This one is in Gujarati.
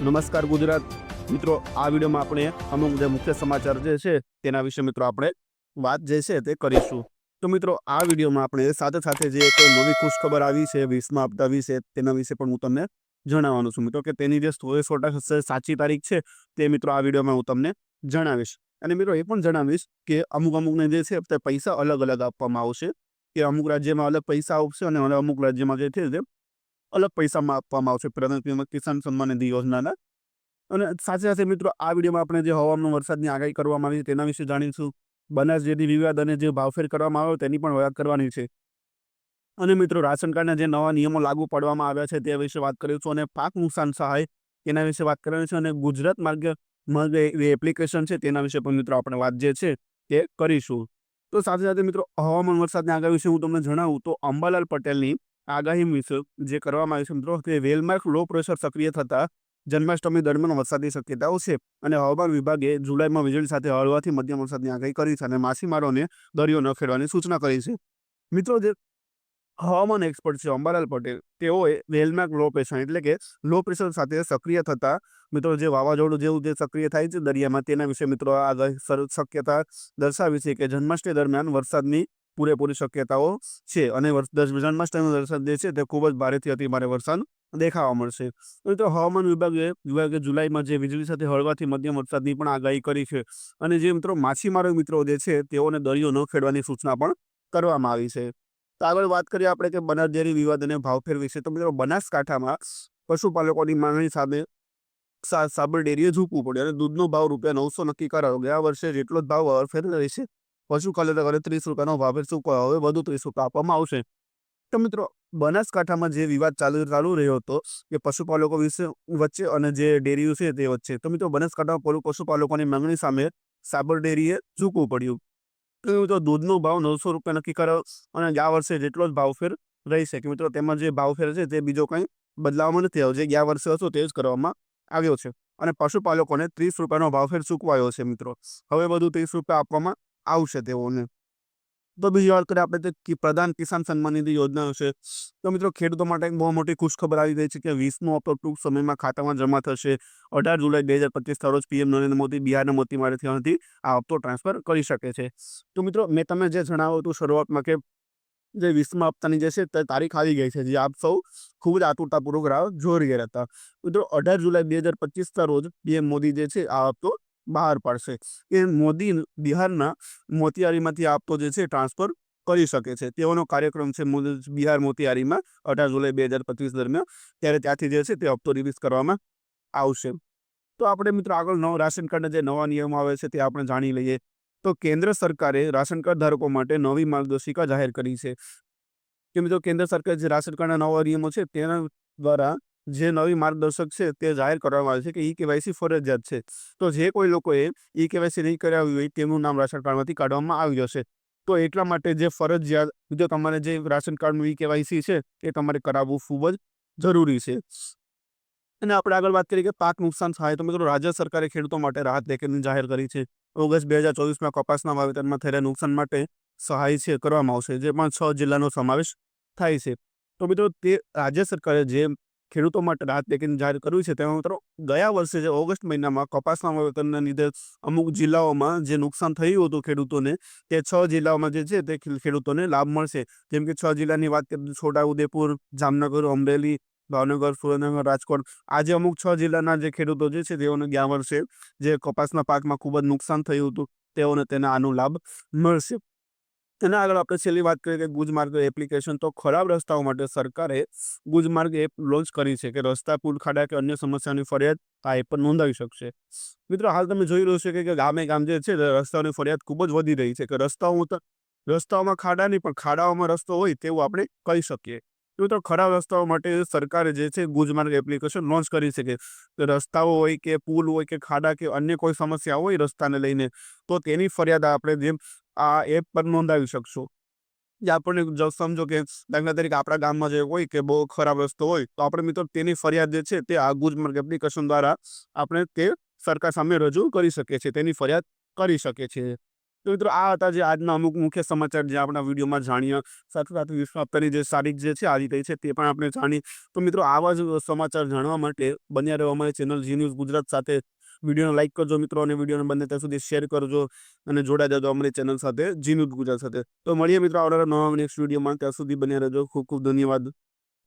નમસ્કાર ગુજરાત. મિત્રો, આ વિડીયોમાં આપણે અમુક જે મુખ્ય સમાચાર જે છે તેના વિશે મિત્રો આપણે વાત જે છે તે કરીશું. તો મિત્રો, આ વિડીયોમાં આપણે સાથે સાથે જે કોઈ નવી ખુશખબર આવી છે, વીસમાં આપતા વિશે, તેના વિશે પણ હું તમને જણાવવાનું છું. મિત્રો, કે તેની જે સો સો, સાચી તારીખ છે તે મિત્રો આ વિડીયોમાં હું તમને જણાવીશ. અને મિત્રો, એ પણ જણાવીશ કે અમુક અમુકને જે છે તે પૈસા અલગ અલગ આપવામાં આવશે. કે અમુક રાજ્યમાં અલગ પૈસા આવશે અને અમુક રાજ્યમાં જે છે તે અલગ પૈસામાં આપવામાં આવશે. પ્રધાનમંત્રી કિસાન સન્માન નિધિ યોજનાના. અને સાથે સાથે મિત્રો, આ વિડીયોમાં આપણે જે હવામાન વરસાદની આગાહી કરવામાં આવી છે તેના વિશે જાણીશું. બનાસ જેથી વિવાદ અને જે ભાવફેર કરવામાં આવ્યો તેની પણ વાત કરવાની છે. અને મિત્રો, રાશન કાર્ડના જે નવા નિયમો લાગુ પાડવામાં આવ્યા છે તે વિશે વાત કરીશું અને પાક નુકસાન સહાય તેના વિશે વાત કરવાની છે અને ગુજરાત માર્ગ એ એપ્લિકેશન છે તેના વિશે પણ મિત્રો આપણે વાત જે છે તે કરીશું. તો સાથે સાથે મિત્રો, હવામાન વરસાદની આગાહી વિશે હું તમને જણાવું તો અંબાલાલ પટેલની આગાહી વિશે જે કરવામાં આવી છે, મિત્રો, તે વેલમાર્ક લો પ્રેશર સક્રિય થતા જન્માષ્ટમી દરમિયાન વરસાદની શક્યતાઓ છે. અને હવામાન વિભાગે જુલાઈમાં વીજળી સાથે હળવાથી મધ્યમ વરસાદની આગાહી કરી છે અને માછીમારોને દરિયો ન ખેડવાની સૂચના કરી છે. મિત્રો, જે હવામાન એક્સપર્ટ છે અંબાલાલ પટેલ, તેઓએ વેલમાર્ક લો પ્રેશર એટલે કે લો પ્રેશર સાથે સક્રિય થતા, મિત્રો, જે વાવાઝોડું જેવું જે સક્રિય થાય છે દરિયામાં, તેના વિશે, મિત્રો આગાહી શક્યતા દર્શાવી છે કે જન્માષ્ટમી દરમિયાન વરસાદની પૂરેપૂરી શક્યતાઓ છે અને વર્ષ- દસ- જન્માષ્ટમીનો વરસાદ જે છે તે ખૂબ જ ભારેથી અતિ ભારે વરસાદ દેખાવા મળશે. મિત્રો, હવામાન વિભાગે વિભાગે જુલાઈમાં જે વીજળી સાથે હળવાથી મધ્યમ વરસાદની પણ આગાહી કરી છે અને જે મિત્રો માછીમારો મિત્રો જે છે તેઓને દરિયો ન ખેડવાની સૂચના પણ કરવામાં આવી છે. તો આગળ વાત કરીએ આપણે કે બનાસ ડેરી વિવાદ અને ભાવફેર વિશે. તો મિત્રો, બનાસકાંઠામાં પશુપાલકોની માંગણી સામે સાબર ડેરીએ ઝૂકવું પડ્યું અને દૂધનો ભાવ રૂપિયા નવસો નક્કી કરાયો. ગયા વર્ષે જેટલો જ ભાવ હરફેર રહેશે પશુ કરે ત્રીસ રૂપિયાનો ભાવે શું હવે વધુ ત્રીસ રૂપિયા આપવામાં આવશે? તો મિત્રો, બનાસકાંઠામાં જે વિવાદ ચાલુ ચાલુ રહ્યો હતો કે પશુપાલકો વિશે વચ્ચે અને જે ડેરીઓ છે તે વચ્ચે, તો મિત્રો બનાસકાંઠામાં પશુ- પશુપાલકોની માંગણી સામે સાબર ડેરીએ ઝૂકવું પડ્યું. તો મિત્રો દૂધનો ભાવ નવસો રૂપિયા નક્કી કર્યો અને ગયા વર્ષે જેટલો જ ભાવફેર રહેશે કે મિત્રો તેમાં જે ભાવફેર છે તે બીજો કંઈ બદલાવવામાં નથી આવ્યો. જે ગયા વર્ષે હતો તે જ કરવામાં આવ્યો છે. અને પશુપાલકોને ત્રીસ રૂપિયાનો ભાવફેર ચૂકવાયો છે મિત્રો. હવે બધું ત્રીસ રૂપિયા આપવામાં આવશે તેઓને. તો બીજી વાત કરીએ આપણે તે પ્રધાન કિસાન સન્માન નિધિ યોજના વિશે તો મિત્રો ખેડૂતો માટે એક બહુ મોટી ખુશખબર આવી ગઈ છે કે વીસમો હપ્તો ટૂંક સમયમાં ખાતામાં જમા થશે. અઢાર જુલાઈ બે હજાર પચીસ રોજ પીએમ નરેન્દ્ર મોદી બિહારના મોતીમારીથી આ હપ્તો ટ્રાન્સફર કરી શકે છે. તો મિત્રો મેં તમે જે જણાવ્યું હતું શરૂઆતમાં કે જે વીસમા હપ્તાની જે છે તે તારીખ આવી ગઈ છે, જે આપ સૌ ખૂબ જ આતુરતાપૂર્વક રાહ જોઈ રહ્યા હતા. મિત્રો અઢાર જુલાઈ બે હજાર પચીસના રોજ પીએમ મોદી જે છે આ હપ્તો બહાર પાડશે કે મોદી બિહારના મોતિયારીમાંથી આ હપ્તો જે છે ટ્રાન્સફર કરી શકે છે. તેઓનો કાર્યક્રમ છે બિહાર મોતિયારીમાં અઢાર જુલાઈ બે હજાર પચીસ દરમિયાન. ત્યારે ત્યાંથી જે છે તે હપ્તો રિલીઝ કરવામાં આવશે. તો આપણે મિત્રો આગળ નવ રાશન કાર્ડના જે નવા નિયમો આવે છે તે આપણે જાણી લઈએ. તો કેન્દ્ર સરકારે રાશન કાર્ડ ધારકો માટે નવી માર્ગદર્શિકા જાહેર કરી છે. કે મિત્રો કેન્દ્ર સરકાર જે રાશન કાર્ડના નવા નિયમો છે તેના દ્વારા જે નવી માર્ગદર્શક છે તે જાહેર કરવામાં આવે છે કે ઈ કેવાયસી ફરજિયાત છે. તો જે કોઈ લોકોએ ઈ કેવાયસી નહીં કરાવ્યું હોય તેમનું નામ રાશન કાર્ડમાંથી કાઢવામાં આવી જશે. તો એટલા માટે જે ફરજિયાત, જો તમારે જે રાશન કાર્ડનું ઈ કેવાયસી છે એ તમારે કરાવવું ખૂબ જ જરૂરી છે. અને આપણે આગળ વાત કરીએ કે પાક નુકસાન સહાય તો મિત્રો, રાજ્ય સરકારે ખેડૂતો માટે રાહત પેકેજની જાહેર કરી છે. ઓગસ્ટ બે હજાર ચોવીસમાં કપાસના વાવેતરમાં થયેલા નુકસાન માટે સહાય છે, કરવામાં આવશે. જે પણ છ જિલ્લાનો સમાવેશ થાય છે. તો મિત્રો, તે રાજ્ય સરકારે જે ખેડૂતો માટે રાહત પેકેજ જાહેર કર્યું છે. તેમાં મિત્રો, ગયા વર્ષે જે ઓગસ્ટ મહિનામાં કપાસના વાવેતરના લીધે અમુક જિલ્લાઓમાં જે નુકસાન થયું હતું ખેડૂતોને, તે છ જિલ્લાઓમાં જે છે તે ખેડૂતોને લાભ મળશે. જેમ કે છ જિલ્લાની વાત કરીએ છોટાઉદેપુર જામનગર, અમરેલી, ભાવનગર, સુરેન્દ્રનગર, રાજકોટ. આજે અમુક છ જિલ્લાના જે ખેડૂતો જે છે તેઓને ગયા વર્ષે જે કપાસના પાકમાં ખૂબ જ નુકસાન થયું હતું, તેઓને તેના આનો લાભ મળશે. તેના આગળ આપણે છેલ્લી વાત કરીએ કે ગુજમાર્ગ એપ્લિકેશન તો ખરાબ રસ્તાઓ માટે સરકારે ગુજમાર્ગ એપ લોન્ચ કરી છે કે રસ્તા, પુલ, ખાડા કે અન્ય સમસ્યાની ફરિયાદ આ એપ પર નોંધાવી શકશે. મિત્રો, હાલ તમે જોઈ રહ્યો છો કે ગામે ગામ જે છે, રસ્તાઓની ફરિયાદ ખૂબ જ વધી રહી છે કે રસ્તાઓ રસ્તાઓમાં ખાડા નહીં, પણ ખાડાઓમાં રસ્તો હોય તેવું આપણે કહી શકીએ. મિત્રો ખરાબ રસ્તાઓ માટે સરકારે જે છે ગુજમાર્ગ એપ્લિકેશન લોન્ચ કરી છે કે કે રસ્તાઓ હોય કે પુલ હોય કે ખાડા કે અન્ય કોઈ સમસ્યા હોય રસ્તાને લઈને, તો તેની ફરિયાદ આપણે જેમ આ એપ પર નોંધાવી શકશો. જે આપણને સમજો કે દાખલા તરીકે આપણા ગામમાં જે હોય કે બહુ ખરાબ રસ્તો હોય, તો આપણે મિત્રો તેની ફરિયાદ જે છે તે આ ગુજમાર્ગ એપ્લિકેશન દ્વારા આપણે તે સરકાર સામે રજૂ કરી શકીએ છીએ, તેની ફરિયાદ કરી શકીએ છીએ. તો મિત્રો આ હતા જે આજના અમુક મુખ્ય સમાચાર જે આપણા વિડીયોમાં જાણીએ. સાથે સાથે વિશ્વ હપ્તાની જે તારીખ જે છે આવી રહી છે, તે પણ આપણે જાણીએ. તો મિત્રો આવા જ સમાચાર જાણવા માટે બન્યા રહેવા અમારી ચેનલ જી ન્યૂઝ ગુજરાત સાથે. વિડીયોને લાઇક કરજો મિત્રો અને વિડીયોને બંને ત્યાં સુધી શેર કરજો અને જોડાઈ જજો અમારી ચેનલ સાથે જી ન્યૂઝ ગુજરાત સાથે. તો મળીએ મિત્રો આવનારા નવા નેક્સ્ટ વિડીયોમાં. ત્યાં સુધી બન્યા રહેજો. ખૂબ ખૂબ ધન્યવાદ.